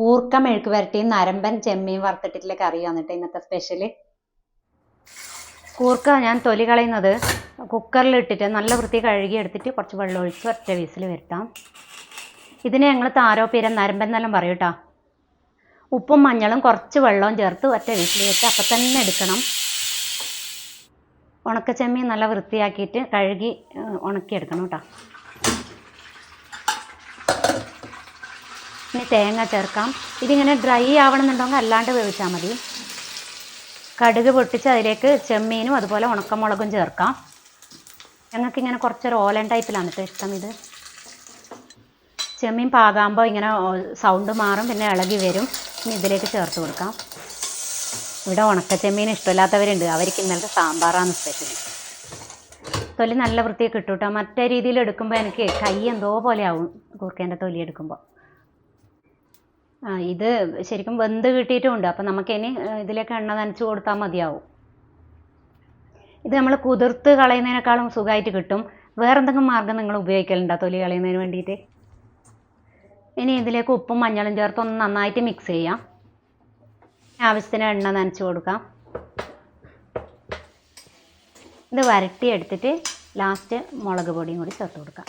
കൂർക്ക മെഴുക്ക് വരട്ടിയും നരമ്പൻ ചെമ്മീൻ വറുത്തിട്ടുള്ള കറി വന്നിട്ട് ഇന്നത്തെ സ്പെഷ്യൽ കൂർക്ക ഞാൻ തൊലി കളയുന്നത് കുക്കറിൽ ഇട്ടിട്ട് നല്ല വൃത്തി കഴുകി എടുത്തിട്ട് കുറച്ച് വെള്ളം ഒഴിച്ച് ഒറ്റ വീസിൽ വരുത്താം. ഇതിനെ ഞങ്ങൾ താരോ പീരം നരമ്പൻ എന്നെല്ലാം പറയും കേട്ടോ ഉപ്പും മഞ്ഞളും കുറച്ച് വെള്ളവും ചേർത്ത് ഒറ്റ വീസിൽ വെച്ച് അപ്പം തന്നെ എടുക്കണം. ഉണക്ക ചെമ്മീൻ നല്ല വൃത്തിയാക്കിയിട്ട് കഴുകി ഉണക്കിയെടുക്കണം കേട്ടോ ഇനി തേങ്ങ ചേർക്കാം. ഇതിങ്ങനെ ഡ്രൈ ആവണമെന്നുണ്ടെങ്കിൽ അല്ലാണ്ട് വേവിച്ചാൽ മതി. കടുക് പൊട്ടിച്ച് അതിലേക്ക് ചെമ്മീനും അതുപോലെ ഉണക്കമുളകും ചേർക്കാം. ഞങ്ങൾക്കിങ്ങനെ കുറച്ചൊരു ഓലൻ ടൈപ്പിലാണ് കേട്ടോ ഇഷ്ടം ഇത്. ചെമ്മീൻ പാകാകുമ്പോൾ ഇങ്ങനെ സൗണ്ട് മാറും പിന്നെ ഇളകി വരും. ഇനി ഇതിലേക്ക് ചേർത്ത് കൊടുക്കാം. ഇവിടെ ഉണക്ക ചെമ്മീൻ ഇഷ്ടമില്ലാത്തവരുണ്ട്. അവർക്ക് ഇന്നലത്തെ സാമ്പാറാണ് സ്പെഷ്യൽ തൊലി നല്ല വൃത്തിയൊക്കെ കിട്ടും കേട്ടോ മറ്റേ രീതിയിൽ എടുക്കുമ്പോൾ എനിക്ക് കൈ എന്തോ പോലെ ആവും കൂർക്കേന്റെ തൊലി എടുക്കുമ്പോൾ ഇത് ശരിക്കും വെന്ത് കിട്ടിയിട്ടുമുണ്ട്. അപ്പം നമുക്ക് ഇനി ഇതിലേക്ക് എണ്ണ നനച്ച് കൊടുത്താൽ മതിയാവും. ഇത് നമ്മൾ കുതിർത്ത് കളയുന്നതിനേക്കാളും സുഖമായിട്ട് കിട്ടും. വേറെ എന്തെങ്കിലും മാർഗം നിങ്ങൾ ഉപയോഗിക്കലുണ്ടോ തൊലി കളയുന്നതിന് വേണ്ടിയിട്ട്? ഇനി ഇതിലേക്ക് ഉപ്പും മഞ്ഞളും ചേർത്ത് ഒന്ന് നന്നായിട്ട് മിക്സ് ചെയ്യാം. ആവശ്യത്തിന് എണ്ണ നനച്ച് കൊടുക്കാം. ഇത് വരട്ടി എടുത്തിട്ട് ലാസ്റ്റ് മുളക് പൊടിയും കൂടി ചേർത്ത് കൊടുക്കാം.